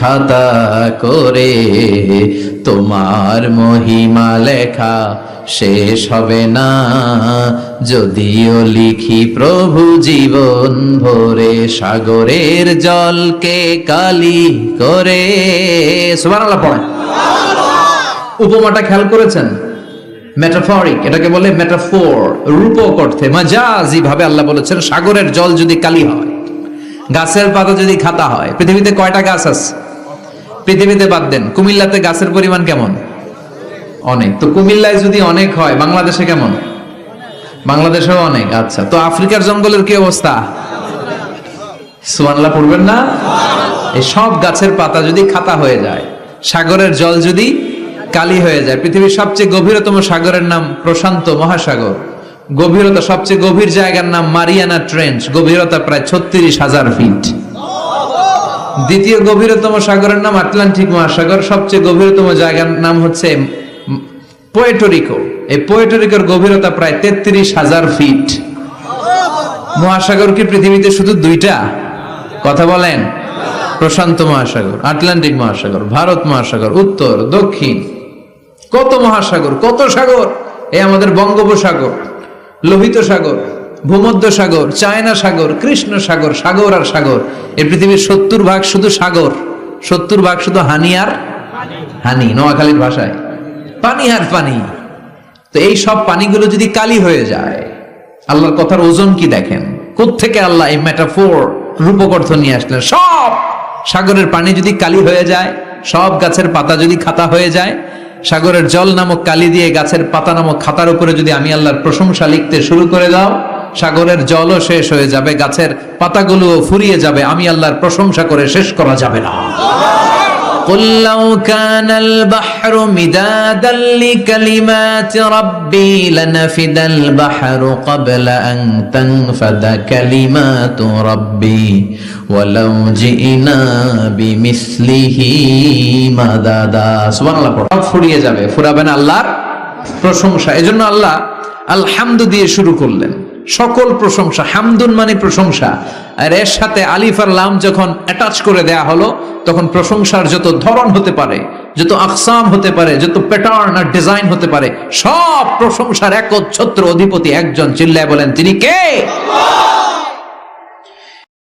খাতা করে তোমার মহিমা লেখা শেষ হবে না। যদিও লিখি প্রভু জীবন ভরে সাগরের জলকে কালি করে। উপমাটা খেয়াল করেছেন? মেটাফরিক এটাকে বলে মেটাফোর রূপক অর্থে মাজাজি ভাবে আল্লাহ বলেছেন, সাগরের জল যদি কালি হয়, গাছের পাতা যদি খাতা হয়, পৃথিবীতে কয়টা গাছ আছে? পৃথিবীতে বাদ দেন, কুমিল্লাতে গাছের পরিমাণ কেমন? অনেক। তো কুমিল্লায় যদি অনেক হয়, বাংলাদেশে কেমন? বাংলাদেশেও অনেক আচ্ছা। তো আফ্রিকার জঙ্গলের কি অবস্থা? সুমানলা পড়বেন না? এই সব গাছের পাতা যদি খাতা হয়ে যায়, সাগরের জল যদি কালি হয়ে যায়, পৃথিবীর সবচেয়ে গভীরতম সাগরের নাম প্রশান্ত মহাসাগর। গভীরতা, সবচেয়ে গভীর জায়গার নাম মারিয়ানা ট্রেঞ্চ। গভীরতা প্রায় ছত্রিশ হাজার ফিট। দ্বিতীয় গভীরতম সাগরের নাম আটলান্টিক মহাসাগর। সবচেয়ে গভীরতম জায়গার নাম হচ্ছে পোয়েটোরিকো এই পোয়েটোরিকোর গভীরতা প্রায় তেত্রিশ হাজার ফিট। মহাসাগর কি পৃথিবীতে শুধু দুইটা? কথা বলেন। প্রশান্ত মহাসাগর, আটলান্টিক মহাসাগর, ভারত মহাসাগর, উত্তর, দক্ষিণ। কত মহাসাগর, কত সাগর? এই আমাদের বঙ্গোপসাগর, লোহিত সাগর। ভূমধ্য সাগর চায়না সাগর, কৃষ্ণ সাগর সাগর আর সাগর। এই পৃথিবীর সত্তর ভাগ শুধু সাগর, সত্তর ভাগ শুধু হানি আর হানি, নোয়াখালীর ভাষায়। পানি আর পানি। তো এই সব পানিগুলো যদি কালি হয়ে যায়, আল্লাহর কথার ওজন কি দেখেন? থেকে আল্লাহ এই মেটাফোর রূপক অর্থ নিয়ে আসলেন? সব সাগরের পানি যদি কালি হয়ে যায়, সব গাছের পাতা যদি খাতা হয়ে যায়, সাগরের জল নামক কালি দিয়ে গাছের পাতা নামক খাতার উপরে যদি আমি আল্লাহর প্রশংসা লিখতে শুরু করে দাও সাগরের জলও শেষ হয়ে যাবে গাছের পাতাগুলোও ফুরিয়ে যাবে আমি আল্লাহর প্রশংসা করে শেষ করা যাবে না قل لو كان البحر مدادا لكلمات ربي لنفد البحر قبل أن تنفد كلمات ربي ولو جئنا بمثله مددا سبحان الله পড়ো। সব ফুরিয়ে যাবে ফুরাবে না আল্লাহর প্রশংসা এজন্য আল্লাহ আলহামদু দিয়ে শুরু করলেন সকল প্রশংসা, হামদুন মানে প্রশংসা। আর এর সাথে আলিফ আর লাম যখন অ্যাটাচ করে দেয়া হলো, তখন প্রশংসার যত ধরন হতে পারে, যত আকসাম হতে পারে, যত প্যাটার্ন আর ডিজাইন হতে পারে, সব প্রশংসার একচ্ছত্র অধিপতি একজন, চিল্লায় বলেন, তিনি কে?